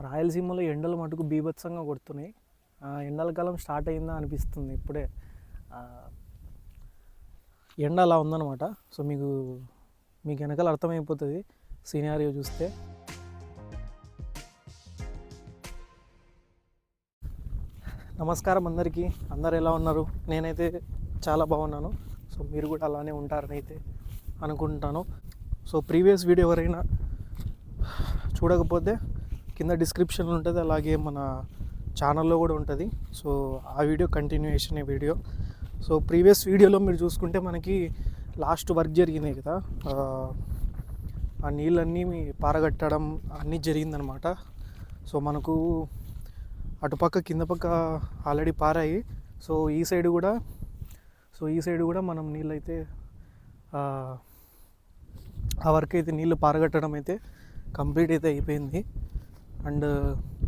రాయలసీమలో ఎండలు మటుకు బీభత్సంగా కొడుతున్నాయి. ఆ, ఎండల కాలం స్టార్ట్ అయిందా అనిపిస్తుంది ఇప్పుడే. ఎండ అలా ఉందన్నమాట. సో మీకు మీకు వెనకాల అర్థమైపోతుంది సీనారియో చూస్తే. నమస్కారం అందరికీ. అందరు ఎలా ఉన్నారు? నేనైతే చాలా బాగున్నాను. సో మీరు కూడా అలానే ఉంటారని అయితే అనుకుంటాను. సో ప్రీవియస్ వీడియో ఎవరైనా చూడకపోతే కింద డిస్క్రిప్షన్లో ఉంటుంది అలాగే మన ఛానల్లో కూడా ఉంటుంది. సో ఆ video continuation video so previous వీడియోలో మీరు చూసుకుంటే మనకి లాస్ట్ వర్క్ జరిగింది కదా. ఆ, నీళ్ళన్నీ పారగట్టడం అన్నీ జరిగిందనమాట సో మనకు అటుపక్క కింద పక్క ఆల్రెడీ పారాయి. సో ఈ సైడ్ కూడా సో ఈ సైడ్ కూడా మనం నీళ్ళైతే ఆ వర్క్ అయితే నీళ్ళు పారగట్టడం అయితే కంప్లీట్ అయితే అయిపోయింది. అండ్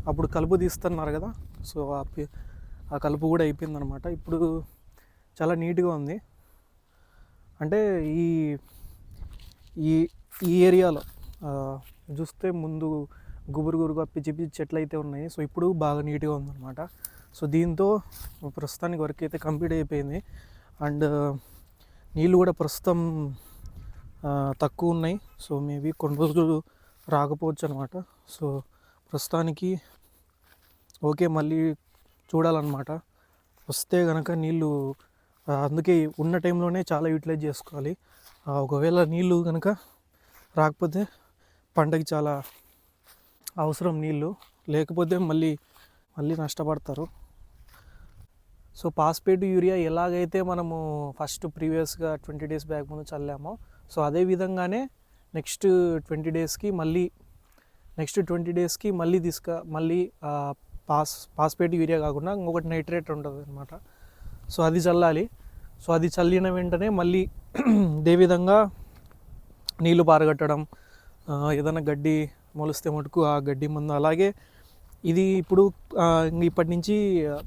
అప్పుడు కలుపు తీస్తున్నారు కదా సో ఆ కలుపు కూడా అయిపోయింది అనమాట ఇప్పుడు చాలా నీట్గా ఉంది. అంటే ఈ ఈ ఈ ఏరియాలో చూస్తే ముందు గుబురు గుబురుగా పిచ్చి పిచ్చి చెట్లు అయితే ఉన్నాయి. సో ఇప్పుడు బాగా నీట్గా ఉందన్నమాట సో దీంతో ప్రస్తుతానికి వర్క్ అయితే కంప్లీట్ అయిపోయింది. అండ్ నీళ్ళు కూడా ప్రస్తుతం తక్కువ ఉన్నాయి. సో మేబీ కొన్ని రోజులు రాకపోవచ్చు అనమాట. సో ప్రస్తుతానికి ఓకే మళ్ళీ చూడాలన్నమాట. వస్తే కనుక నీళ్ళు అందుకే ఉన్న టైంలోనే చాలా యూటిలైజ్ చేసుకోవాలి. ఒకవేళ నీళ్ళు కనుక రాకపోతే పంటకి చాలా అవసరం నీళ్ళు. లేకపోతే మళ్ళీ మళ్ళీ నష్టపడతారు. సో పాస్పేట్ యూరియా ఎలాగైతే మనము ఫస్ట్ ప్రీవియస్గా ట్వంటీ డేస్ బ్యాక్ ముందు చల్లామో సో అదే విధంగానే నెక్స్ట్ ట్వంటీ డేస్కి మళ్ళీ నెక్స్ట్ ట్వంటీ డేస్కి మళ్ళీ తీసుక మళ్ళీ పాస్ పాస్పేట్ యూరియా కాకుండా ఇంకొకటి నైట్రేట్ ఉంటుంది అనమాట సో అది చల్లాలి. సో అది చల్లిన వెంటనే మళ్ళీ ఇదే విధంగా నీళ్ళు పారగట్టడం ఏదైనా గడ్డి మొలిస్తే మటుకు ఆ గడ్డి మందు. అలాగే ఇది ఇప్పుడు ఇప్పటి నుంచి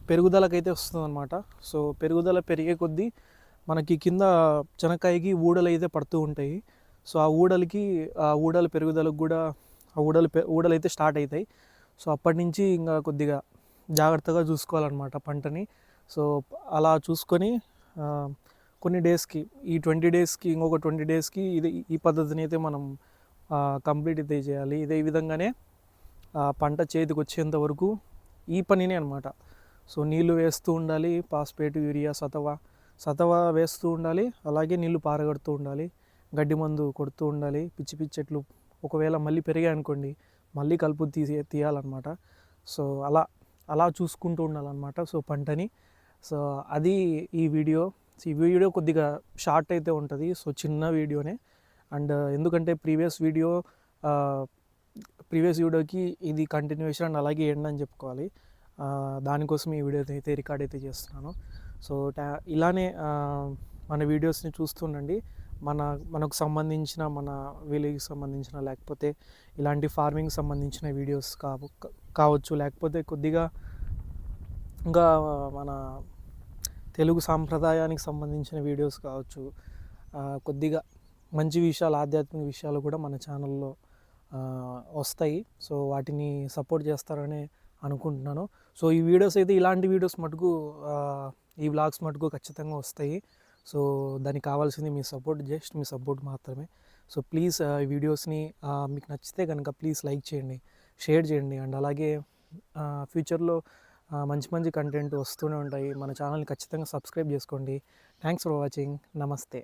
పెరుగుదలకైతే వస్తుంది అనమాట సో పెరుగుదల పెరిగే కొద్దీ మనకి కింద చెనక్కాయకి ఊడలు అయితే పడుతూ ఉంటాయి. సో ఆ ఊడలకి ఆ ఊడల పెరుగుదలకు కూడా ఆ ఊడలు ఊడలు అయితే స్టార్ట్ అవుతాయి సో అప్పటి నుంచి ఇంకా కొద్దిగా జాగ్రత్తగా చూసుకోవాలన్నమాట పంటని. సో అలా చూసుకొని కొన్ని డేస్కి ఈ ట్వంటీ డేస్కి ఇంకొక ట్వంటీ డేస్కి ఇది ఈ పద్ధతిని అయితే మనం కంప్లీట్ అయితే చేయాలి. ఇదే విధంగానే పంట చేతికి వచ్చేంత వరకు ఈ పనినే అనమాట సో నీళ్ళు వేస్తూ ఉండాలి పాస్పేట్ యూరియా సతవ సతవ వేస్తూ ఉండాలి అలాగే నీళ్ళు పారగడుతూ ఉండాలి గడ్డి మందు కొడుతూ ఉండాలి పిచ్చి పిచ్చి చెట్లు ఒకవేళ మళ్ళీ పెరిగాయి అనుకోండి మళ్ళీ కలుపు తీసి తీయాలన్నమాట. సో అలా అలా చూసుకుంటూ ఉండాలన్నమాట. సో పంటని. సో అది ఈ వీడియో. ఈ వీడియో కొద్దిగా షార్ట్ అయితే ఉంటుంది. సో చిన్న వీడియోనే. అండ్ ఎందుకంటే ప్రీవియస్ వీడియో ప్రీవియస్ వీడియోకి ఇది కంటిన్యూషన్ అండ్ అలాగే ఎండ్ అని చెప్పుకోవాలి. దానికోసం ఈ వీడియో అయితే రికార్డ్ అయితే చేస్తున్నాను. సో టా- ఇలానే మన వీడియోస్ని చూస్తుండండి మన మనకు సంబంధించిన మన విలేజ్కి సంబంధించిన లేకపోతే ఇలాంటి ఫార్మింగ్ సంబంధించిన వీడియోస్ కావు కావచ్చు. లేకపోతే కొద్దిగా ఇంకా మన తెలుగు సాంప్రదాయానికి సంబంధించిన వీడియోస్ కావచ్చు. కొద్దిగా మంచి విషయాలు ఆధ్యాత్మిక విషయాలు కూడా మన ఛానల్లో వస్తాయి. సో వాటిని సపోర్ట్ చేస్తారని అనుకుంటున్నాను. సో ఈ వీడియోస్ అయితే ఇలాంటి వీడియోస్ మటుకు ఈ వ్లాగ్స్ మటుకు ఖచ్చితంగా వస్తాయి. సో దానికి కావాల్సింది మీ సపోర్ట్ జస్ట్ మీ సపోర్ట్ మాత్రమే. సో ప్లీజ్ ఈ వీడియోస్ని మీకు నచ్చితే కనుక ప్లీజ్ లైక్ చేయండి షేర్ చేయండి. అండ్ అలాగే ఫ్యూచర్లో మంచి మంచి కంటెంట్ వస్తూనే ఉంటాయి. మన ఛానల్ని ఖచ్చితంగా సబ్స్క్రైబ్ చేసుకోండి. Thanks for watching. నమస్తే.